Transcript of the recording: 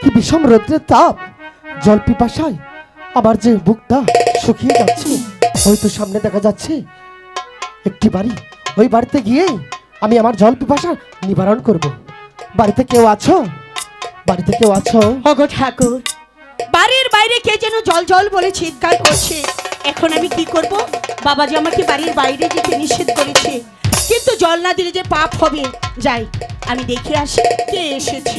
কি বিষম রৌদ্রের তাপ? জল পিপাসায় আবার যে বুকটা শুকিয়ে যাচ্ছে, হয়তো সামনে দেখা যাচ্ছে একটি বাড়ি। ওই বাড়িতে গিয়ে আমি আমার জল পিপাসা নিবারণ করব। বাড়িতে কেউ আছো? বাড়িতে কেউ আছো? অগো ঠাকুর, বাড়ির বাইরে কে যেন জল জল বলে চিৎকার করছে। এখন আমি কি করব? বাবাজি আমাকে বাড়ির বাইরে যেতে নিষেধ করেছে। কিন্তু জল না দিলে যে পাপ হবে। যাই, আমি দেখে আসি কে এসেছে।